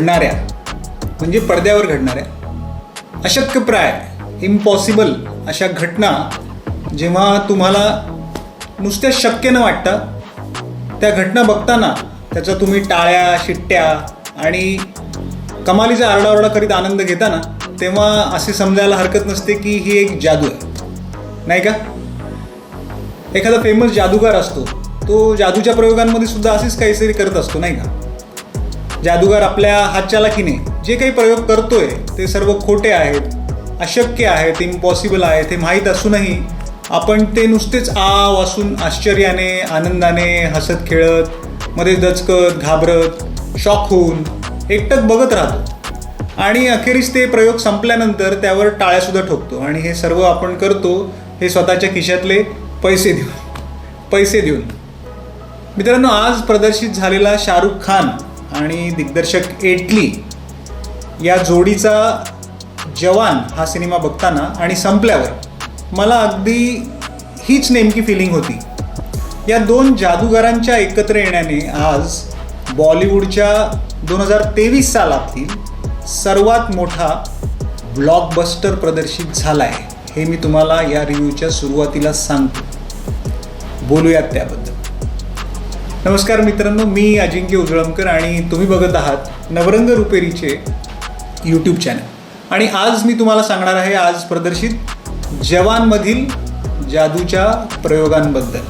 घडणाऱ्या म्हणजे पडद्यावर घडणाऱ्या अशक्यप्राय इम्पॉसिबल अशा घटना जेव्हा तुम्हाला नुसत्या शक्य न वाटता त्या घटना बघताना त्याचा तुम्ही टाळ्या शिट्ट्या आणि कमालीचा आरडाओरडा करीत आनंद घेता ना तेव्हा असे समजायला हरकत नसते की ही एक जादू आहे. नाही का? एखादा फेमस जादूगार असतो तो जादूच्या प्रयोगांमध्ये सुद्धा असेच काहीतरी करत असतो नाही का? जादूगार आपल्या हातचालाकीने जे काही प्रयोग करतोय ते सर्व खोटे आहेत अशक्य आहेत इम्पॉसिबल आहेत हे माहीत असूनही आपण ते नुसतेच आ वासून आश्चर्याने आनंदाने हसत खेळत मध्ये दचकत घाबरत शॉक होऊन एकटक बघत राहतो. आणि अखेरीस ते प्रयोग संपल्यानंतर त्यावर टाळ्यासुद्धा ठोकतो. आणि हे सर्व आपण करतो हे स्वतःच्या खिशातले पैसे देऊन. पैसे देऊन. मित्रांनो आज प्रदर्शित झालेला शाहरुख खान आणि दिग्दर्शक एटली या जोडीचा जवान हा सिनेमा बघताना आणि संपल्यावर मला अगदी हीच नेमकी फिलिंग होती. या दोन जादूगारांच्या एकत्र येण्याने आज बॉलिवूडच्या दोन हजार तेवीस सालातील सर्वात मोठा ब्लॉकबस्टर प्रदर्शित झाला आहे हे मी तुम्हाला या रिव्ह्यूच्या सुरुवातीला सांगतो. बोलूयात त्याबद्दल. नमस्कार मित्रांनो मी अजिंक्य उजळमकर आणि तुम्ही बघत आहात नवरंग रुपेरीचे यूट्यूब चॅनल आणि आज मी तुम्हाला सांगणार आहे आज प्रदर्शित जवानमधील जादूच्या प्रयोगांबद्दल.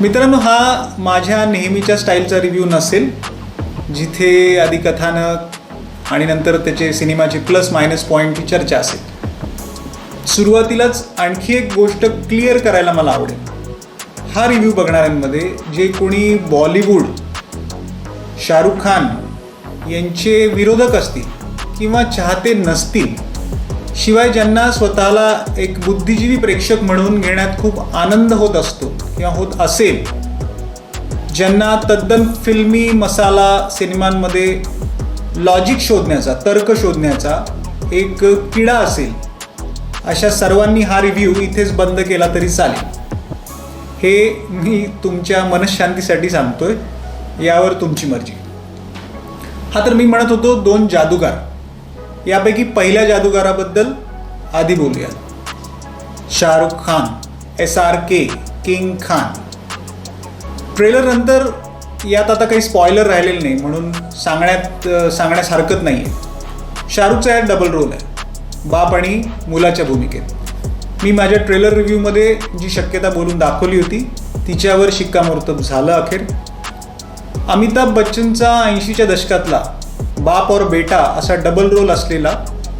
मित्रांनो हा माझ्या नेहमीच्या स्टाईलचा रिव्ह्यू नसेल जिथे आधी कथानक आणि नंतर त्याचे सिनेमाचे प्लस मायनस पॉईंटची चर्चा असेल. सुरुवातीलाच आणखी एक गोष्ट क्लिअर करायला मला आवडेल. हा रिव्ह्यू बघणाऱ्यांमध्ये जे कोणी बॉलिवूड शाहरुख खान यांचे विरोधक असतील किंवा चाहते नसतील शिवाय ज्यांना स्वतःला एक बुद्धिजीवी प्रेक्षक म्हणून घेण्यात खूप आनंद होत असतो किंवा होत असेल ज्यांना तद्दन फिल्मी मसाला सिनेमांमध्ये लॉजिक शोधण्याचा तर्क शोधण्याचा एक किडा असेल अशा सर्वांनी हा रिव्ह्यू इथेच बंद केला तरी चालेल. हे मी तुमच्या मनशांतीसाठी सांगतोय यावर तुमची मर्जी. हा तर मी म्हणत होतो दोन जादूगार. यापैकी पहिल्या जादूगाराबद्दल आधी बोलूयात. Shahrukh Khan S R K king Khan. Trailer नंतर यात आता काही स्पॉयलर राहिलेलं नाही म्हणून सांगण्यात सांगण्यास हरकत नाही आहे शाहरुखचा यात डबल रोल आहे. बाप आणि मुलाच्या भूमिकेत. मी माझ्या ट्रेलर रिव्ह्यूमध्ये जी शक्यता बोलून दाखवली होती तिच्यावर शिक्कामोर्तब झालं अखेर. अमिताभ बच्चनचा ऐंशीच्या दशकातला बाप और बेटा असा डबल रोल असलेला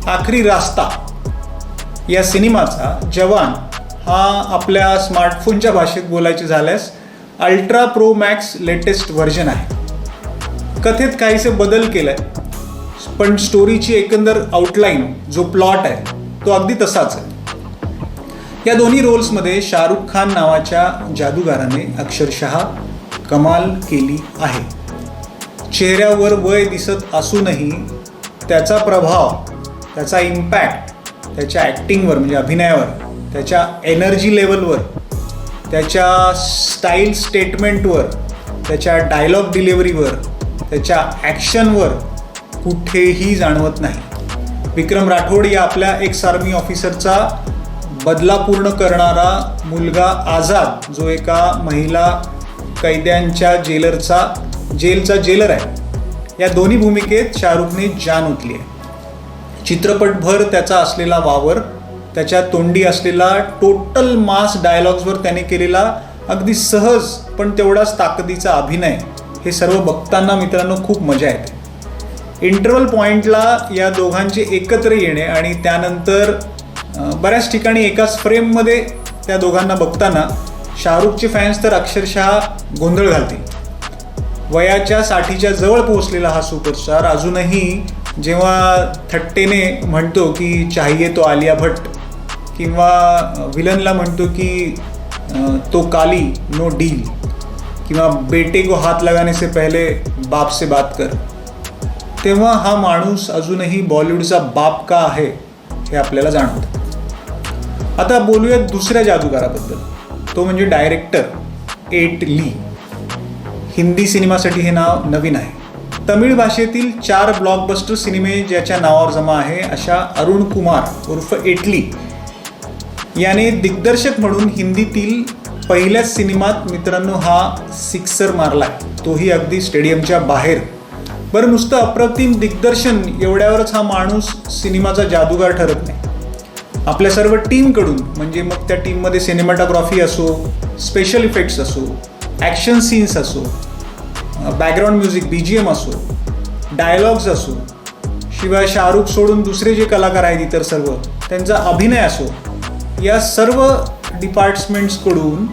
आखरी रास्ता या सिनेमाचा जवान हा आपल्या स्मार्टफोनच्या भाषेत बोलायचे झाल्यास ultra pro max latest version आहे. कथेत काहीसे बदल केलाय पण स्टोरीची एकंदर आउटलाईन जो प्लॉट आहे तो अगदी तसाच आहे. या दोन्ही रोल्समध्ये शाहरुख खान नावाच्या जादूगाराने अक्षरशः कमाल केली आहे. चेहऱ्यावर वय दिसत असूनही त्याचा प्रभाव त्याचा इम्पॅक्ट त्याच्या ॲक्टिंगवर म्हणजे अभिनयावर त्याच्या एनर्जी लेवलवर त्याच्या स्टाईल स्टेटमेंटवर त्याच्या डायलॉग डिलिव्हरीवर त्याच्या ॲक्शनवर कुठेही जाणवत नाही. विक्रम राठोड या आपल्या एक्स आर्मी ऑफिसरचा बदला पूर्ण करणारा मुलगा आझाद जो एका महिला कैद्यांच्या जेलरचा जेलचा जेलर आहे. या दोन्ही भूमिकेत शाहरुखने जान उतली आहे. चित्रपटभर त्याचा असलेला वावर त्याच्या तोंडी असलेला टोटल मास डायलॉग्सवर त्याने केलेला अगदी सहज पण तेवढाच ताकदीचा अभिनय हे सर्व बघताना मित्रांनो खूप मजा येते. इंटरवल पॉईंटला या दोघांचे एकत्र येणे आणि त्यानंतर बऱ्याच ठिकाणी एकाच फ्रेममध्ये त्या दोघांना बघताना शाहरुखचे फॅन्स तर अक्षरशः गोंधळ घालतील वयाच्या साठीच्या जवळ पोहोचलेला हा सुपरस्टार अजूनही जेव्हा थट्टेने म्हणतो की चाहिये तो आलिया भट्ट किंवा विलनला म्हणतो की तो काली नो डील किंवा बेटे को हात लगाने से पहिले बाप से बात कर. तेव्हा हा माणूस अजूनही बॉलिवूडचा बाप का आहे हे आपल्याला जाणवतं. आता बोलूयात दुसऱ्या जादूगाराबद्दल. तो म्हणजे डायरेक्टर एट ली हिंदी सिनेमासाठी हे नाव नवीन आहे. तमिळ भाषेतील चार ब्लॉकबस्टर सिनेमे ज्याच्या नावावर जमा आहे अशा अरुण कुमार उर्फ एटली याने दिग्दर्शक म्हणून हिंदीतील पहिल्याच सिनेमात मित्रांनो हा सिक्सर मारलाय. तोही अगदी स्टेडियमच्या बाहेर. बरं नुसतं अप्रतिम दिग्दर्शन एवढ्यावरच हा माणूस सिनेमाचा जादूगार ठरत नाही. आपल्या सर्व टीमकडून म्हणजे मग त्या टीममध्ये सिनेमॅटोग्राफी असो स्पेशल इफेक्ट्स असो ॲक्शन सीन्स असो background music B G M असो डायलॉग्स असो शिवाय शाहरुख सोडून दुसरे जे कलाकार आहेत इतर सर्व त्यांचा अभिनय असो या सर्व डिपार्टमेंट्सकडून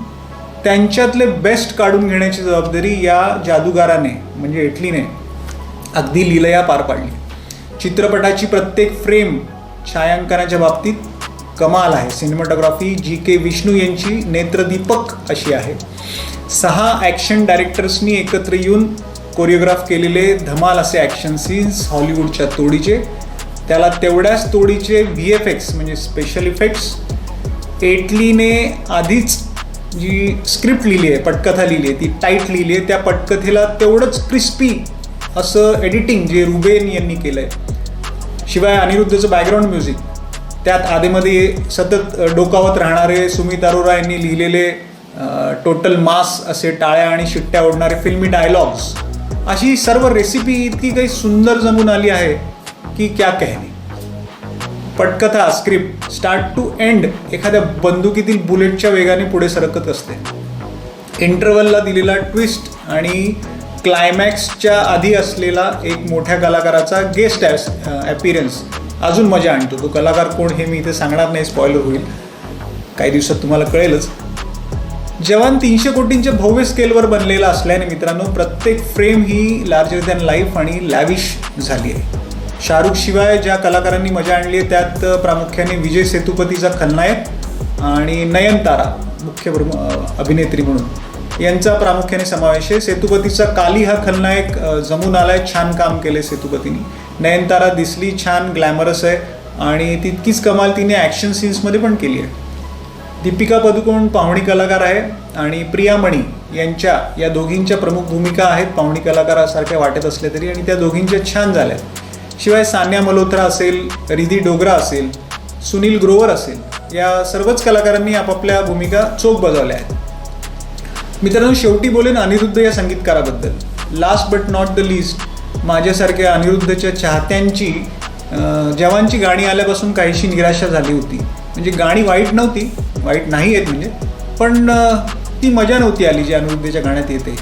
त्यांच्यातले बेस्ट काढून घेण्याची जबाबदारी या जादूगाराने म्हणजे एटलीने अगदी लिलया पार पाडली. चित्रपटाची प्रत्येक फ्रेम छायांकनाच्या बाबतीत कमाल आहे. सिनेमॅटोग्राफी जी के विष्णू यांची नेत्रदीपक अशी आहे. सहा ॲक्शन डायरेक्टर्सनी एकत्र येऊन कोरिओग्राफ केलेले धमाल असे ॲक्शन सीन्स हॉलिवूडच्या तोडीचे. त्याला तेवढ्याच तोडीचे व्ही एफ एक्स म्हणजे स्पेशल इफेक्ट्स एटलीने आधीच जी स्क्रिप्ट लिहिली आहे पटकथा लिहिली आहे ती टाईट लिहिली आहे. त्या पटकथेला तेवढंच क्रिस्पी असं एडिटिंग जे रुबेन यांनी केलं आहे शिवाय अनिरुद्धचं बॅकग्राऊंड म्युझिक त्यात आधीमध्ये सतत डोकावत राहणारे सुमित अरोरा यांनी लिहिलेले टोटल मास असे टाळ्या आणि शिट्ट्या ओढणारे फिल्मी डायलॉग्स अशी सर्व रेसिपी इतकी काही सुंदर जमून आली आहे की क्या कहणे पटकथा स्क्रिप्ट स्टार्ट टू एंड एखाद्या बंदुकीतील बुलेटच्या वेगाने पुढे सरकत असते. इंटरवलला दिलेला ट्विस्ट आणि क्लायमॅक्सच्या आधी असलेला एक मोठ्या कलाकाराचा गेस्ट ॲपिरन्स अजून मजा आणतो. तो कलाकार कोण हे मी इथे सांगणार नाही स्पॉइलर होईल. काही दिवसात तुम्हाला कळेलच. जवान तीनशे कोटींच्या भव्य स्केलवर बनलेला असल्याने मित्रांनो प्रत्येक फ्रेम ही लार्जर दॅन लाईफ आणि लॅविश झाली आहे. शाहरुख शिवाय ज्या कलाकारांनी मजा आणली आहे त्यात प्रामुख्याने विजय सेतुपतीचा खलनायक आणि नयनतारा मुख्य अभिनेत्री म्हणून. यांचा प्रामुख्याने समावेश आहे. सेतुपतीचा काली हा खलनायक जमून आलाय छान काम केले सेतुपतीने. नयनतारा दिसली छान ग्लॅमरस आहे. आणि तितकीच कमाल तिने ॲक्शन सीन्समध्ये पण केली आहे. दीपिका पदुकोण पाहुणी कलाकार आहे आणि प्रिया मणी यांच्या या दोघींच्या प्रमुख भूमिका आहेत. पाहुणी कलाकारासारख्या वाटत असल्या तरी आणि त्या दोघींच्या छान झाल्या. शिवाय सान्या मल्होत्रा असेल रिधी डोगरा असेल सुनील ग्रोवर असेल या सर्वच कलाकारांनी आपापल्या भूमिका चोख बजावल्या आहेत. मित्रांनो शेवटी बोलेन अनिरुद्ध या संगीतकाराबद्दल. Last but not the least माझ्यासारख्या अनिरुद्धच्या चाहत्यांची जवानची गाणी आल्यापासून काहीशी निराशा झाली होती. म्हणजे गाणी वाईट नव्हती वाईट नाही आहेत म्हणजे पण ती मजा नव्हती आली जी अनिरुद्धच्या गाण्यात येते.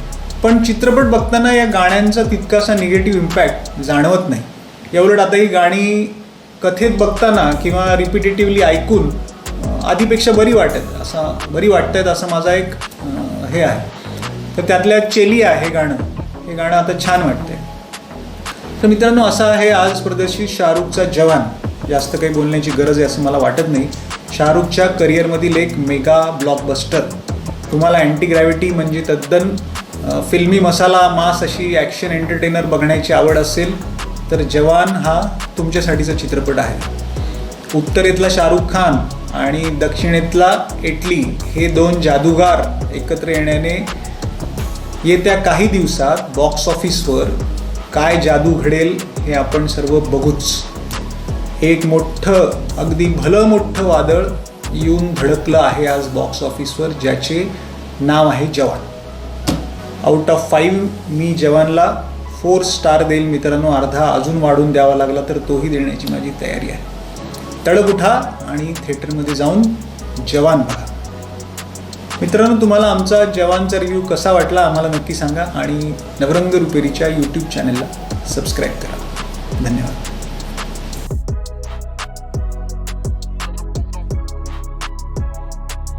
पण चित्रपट बघताना या गाण्यांचा तितकासा निगेटिव्ह इम्पॅक्ट जाणवत नाही. एवढं आता ही गाणी कथेत बघताना किंवा रिपिटेटिव्हली ऐकून आधीपेक्षा बरी वाटत असं बरी वाटत आहेत असं माझा एक हे आहे. तर त्यातल्या चेलिया हे गाणं. हे गाणं आता छान वाटतंय. तर मित्रांनो असा आहे आज प्रदर्शित शाहरुखचा जवान. जास्त काही बोलण्याची गरज आहे असं मला वाटत नाही. शाहरुखच्या करिअरमधील एक मेगा ब्लॉकबस्टर तुम्हाला अँटी ग्रॅव्हिटी म्हणजे तद्दन फिल्मी मसाला मास अशी ॲक्शन एंटरटेनर बघण्याची आवड असेल तर जवान हा तुमच्यासाठीचा चित्रपट आहे. उत्तरेतला शाहरुख खान आणि दक्षिणेतला इटली हे दोन जादूगार एकत्र येण्याने येत्या काही दिवसात बॉक्स ऑफिसवर काय जादू घडेल हे आपण सर्व बघूच. एक मोठं अगदी भलं मोठं वादळ येऊन धडकलं आहे आज बॉक्स ऑफिसवर ज्याचे नाव आहे जवान. आउट ऑफ फाईव्ह मी जवानला फोर स्टार देईल मित्रांनो अर्धा अजून वाढून द्यावा लागला तर तोही देण्याची माझी तयारी आहे. तडक उठा आणि थिएटरमध्ये जाऊन जवान बघा. मित्रांनो तुम्हाला आमचा जवानचा रिव्ह्यू कसा वाटला आम्हाला नक्की सांगा आणि नवरंग रुपेरीच्या यूट्यूब चॅनलला सबस्क्राईब करा. धन्यवाद.